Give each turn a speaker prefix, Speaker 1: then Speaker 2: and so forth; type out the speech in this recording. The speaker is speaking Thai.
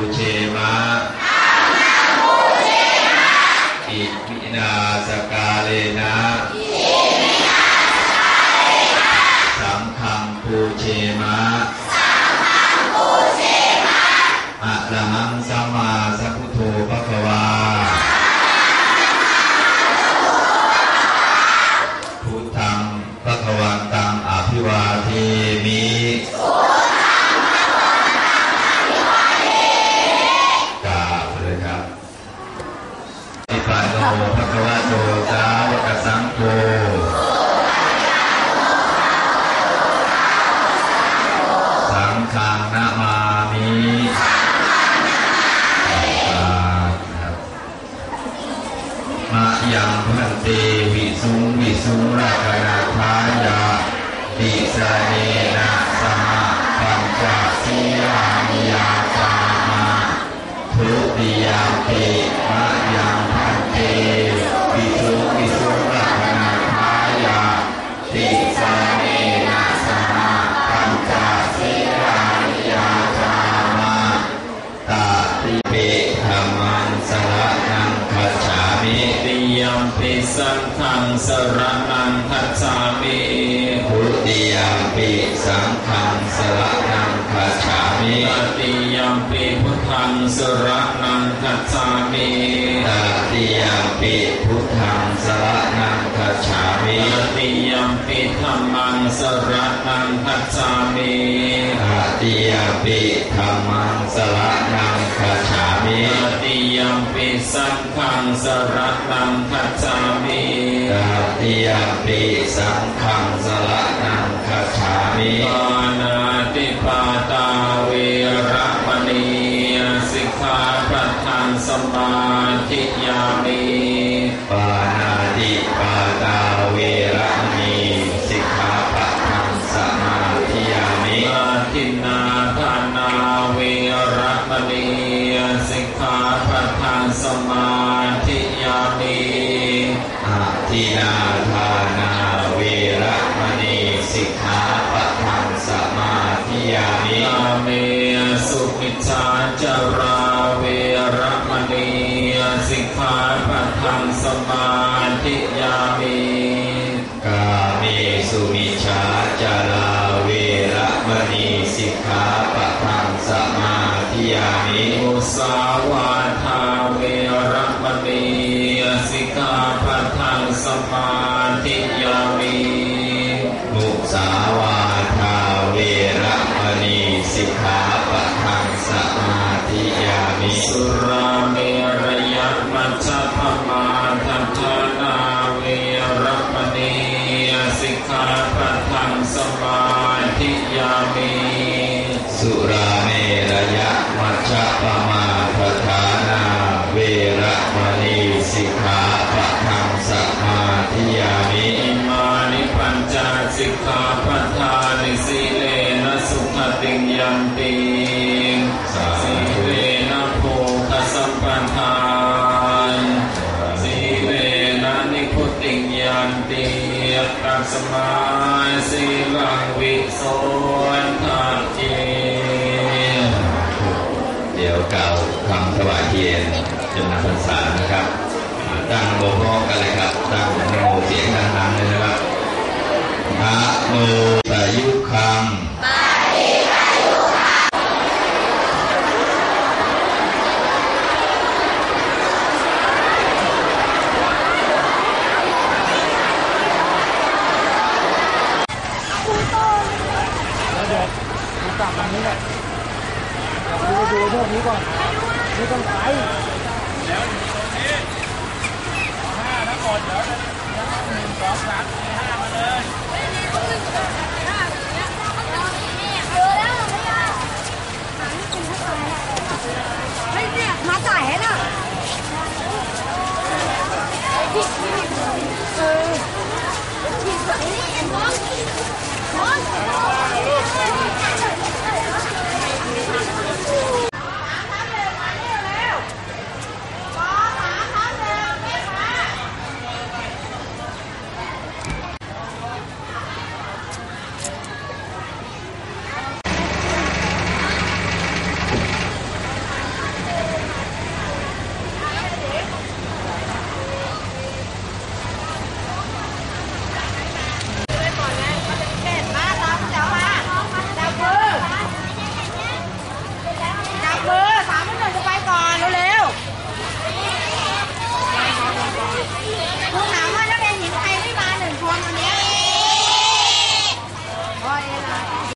Speaker 1: บูเชมะอิมินาสกาเลนะสังฆังบูเชมะอะระหังสัมมาสัพุทโธภะคะวาพุทธังภะคะวันตังอภิวาเทมิ วะโตสาวกสังโฆสังฆังนะมามิครับมายังพันเตวิสุงวิสุงราคณาทายาติสเนนะสหปัญจสีรามิยาจามาทุติยามปิมายังพันเต สรนังคัจฉามิทุติยมปิสังฆังสระนังคัจฉามิ
Speaker 2: ตติยมปิพุทธังสรนังคัจฉามิ
Speaker 1: ตาติยมปิพุทธังสระนังคัจฉามิ
Speaker 2: ตติยมปิธัมมังสรนังคัจฉามิ
Speaker 1: ตาติยมปิธรรมังสระนังคัจฉามิ
Speaker 2: ตติยมปิสังฆังสรนังคัจฉามิ
Speaker 1: ตาติยมปิสังฆังสระนังคัจฉามิ
Speaker 2: ปานาติปาตาเวระมณีสิกขาปัฏฐานสมาธิยามิา
Speaker 1: มิยา
Speaker 2: เมสุมิชาจาราเวระมณีสิกขาปัฏฐานสมาธิยามิ
Speaker 1: กาเมสุมิชาจาราเวระมณีสิกขาปะทังสมาธิยามิ
Speaker 2: มุสาวาทาเวระมณีสิกขาปัฏฐานสมาธิยามิ
Speaker 1: มุสา รา
Speaker 2: เมรยมัชฌะพมาทัฏฐานาเวระมณีสิกขาปัฏฐานสมาธิยามิ
Speaker 1: สุราเมรยะมัชฌะปมาปทานาเวระมณีสิกขาปะทังสมาธิยามิ
Speaker 2: อิมานิปัญจสิกขาปัฏฐานิสีเลนะสุขติงยันติสีเสมาสีลังวิโสทัจเจ
Speaker 1: เดี๋ยวเก่าคำถวายเทียนจนนำพรรษานะครับตั้งโมพร้อกันเลยครับตั้งโมเสียงดังๆเลยนะครับนะโมตายุคัง
Speaker 3: กลับมานี้แหละเดี๋ยวดู พวกนี้ก่อนนี่ต้องไป
Speaker 4: ห้าทั้งหมดเดี๋ยวหนึ่งสองสามสี่ห้ามาเลย